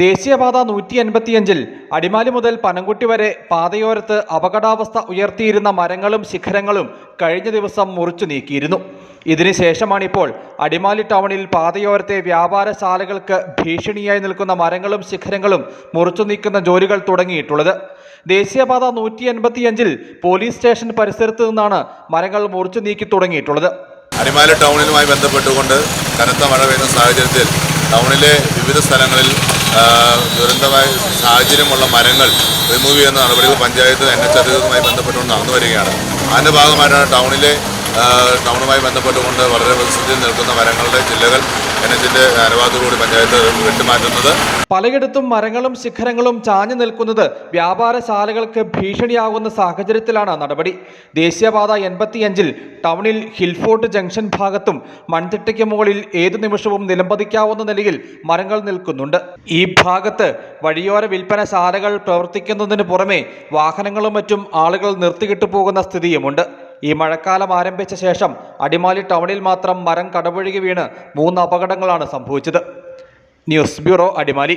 ദേശീയപാത നൂറ്റി എൺപത്തിയഞ്ചിൽ അടിമാലി മുതൽ പനംകുട്ടി വരെ പാതയോരത്ത് അപകടാവസ്ഥ ഉയർത്തിയിരുന്ന മരങ്ങളും ശിഖരങ്ങളും കഴിഞ്ഞ ദിവസം മുറിച്ചു നീക്കിയിരുന്നു. ഇതിനുശേഷമാണിപ്പോൾ അടിമാലി ടൗണിൽ പാതയോരത്തെ വ്യാപാരശാലകൾക്ക് ഭീഷണിയായി നിൽക്കുന്ന മരങ്ങളും ശിഖരങ്ങളും മുറിച്ചു നീക്കുന്ന ജോലികൾ തുടങ്ങിയിട്ടുള്ളത്. ദേശീയപാത നൂറ്റി എൺപത്തിയഞ്ചിൽ പോലീസ് സ്റ്റേഷൻ പരിസരത്ത് നിന്നാണ് മരങ്ങൾ മുറിച്ചു നീക്കി തുടങ്ങിയിട്ടുള്ളത്. അടിമാലി ടൗണിലുമായി ബന്ധപ്പെട്ടുകൊണ്ട് കനത്ത മഴ പെയ്യുന്ന സാഹചര്യത്തിൽ ടൗണിലെ വിവിധ സ്ഥലങ്ങളിൽ ദുരന്തമായ സാഹചര്യമുള്ള മരങ്ങൾ റിമൂവ് ചെയ്യുന്ന നടപടികൾ പഞ്ചായത്ത് എൻ എച്ച് അധികൃതരുമായി ബന്ധപ്പെട്ടുകൊണ്ട് നടന്നു വരികയാണ് അതിന്റെ ഭാഗമായിട്ടാണ് ടൗണിലെ ടൗണുമായി ബന്ധപ്പെട്ടുകൊണ്ട് വളരെ പ്രതിസന്ധിയിൽ നിൽക്കുന്ന മരങ്ങളുടെ ജില്ലകൾ എച്ചിന്റെ അനുവാദത്തോടുകൂടി പഞ്ചായത്ത് വെട്ടിമാറ്റുന്നത്. പലയിടത്തും മരങ്ങളും ശിഖരങ്ങളും ചാഞ്ഞു നിൽക്കുന്നത് വ്യാപാരശാലകൾക്ക് ഭീഷണിയാകുന്ന സാഹചര്യത്തിലാണ് നടപടി. ദേശീയപാത എൺപത്തിയഞ്ചിൽ ടൗണിൽ ഹിൽഫോർട്ട് ജംഗ്ഷൻ ഭാഗത്തും മൺതിട്ടയ്ക്ക് മുകളിൽ ഏതു നിമിഷവും നിലംപതിക്കാവുന്ന നിലയിൽ മരങ്ങൾ നിൽക്കുന്നുണ്ട്. ഈ ഭാഗത്ത് വഴിയോര വിൽപ്പനശാലകൾ പ്രവർത്തിക്കുന്നതിന് പുറമെ വാഹനങ്ങളും മറ്റും ആളുകൾ നിർത്തിക്കിട്ടു പോകുന്ന സ്ഥിതിയുമുണ്ട്. ഈ മഴക്കാലം ആരംഭിച്ച ശേഷം അടിമാലി ടൗണിൽ മാത്രം മരം കടപുഴകി വീണ് മൂന്ന് അപകടങ്ങളാണ് സംഭവിച്ചത്. News bureau Adimali.